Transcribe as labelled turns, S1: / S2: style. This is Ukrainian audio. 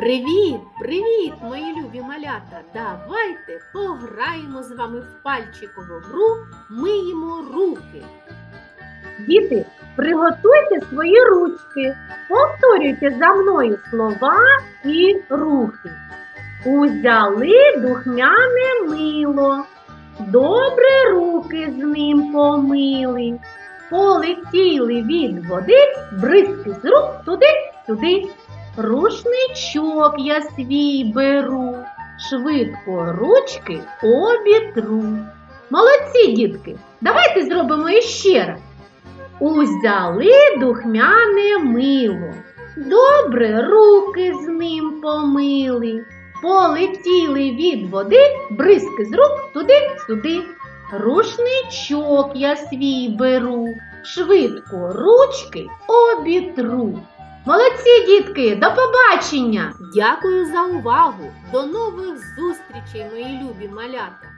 S1: Привіт, привіт, мої любі малята! Давайте пограємо з вами в пальчикову гру Миємо руки.
S2: Діти, приготуйте свої ручки, повторюйте за мною слова і рухи. Узяли духмяне мило, добре руки з ним помили, полетіли від води, бризки з рук туди-сюди. Рушничок я свій беру, швидко ручки обітру. Молодці, дітки! Давайте зробимо іще раз. Узяли духмяне мило, добре руки з ним помили, полетіли від води, бризки з рук туди-сюди. Рушничок я свій беру, швидко ручки обітру. Молодці, дітки, до побачення!
S1: Дякую за увагу! До нових зустрічей, мої любі малята!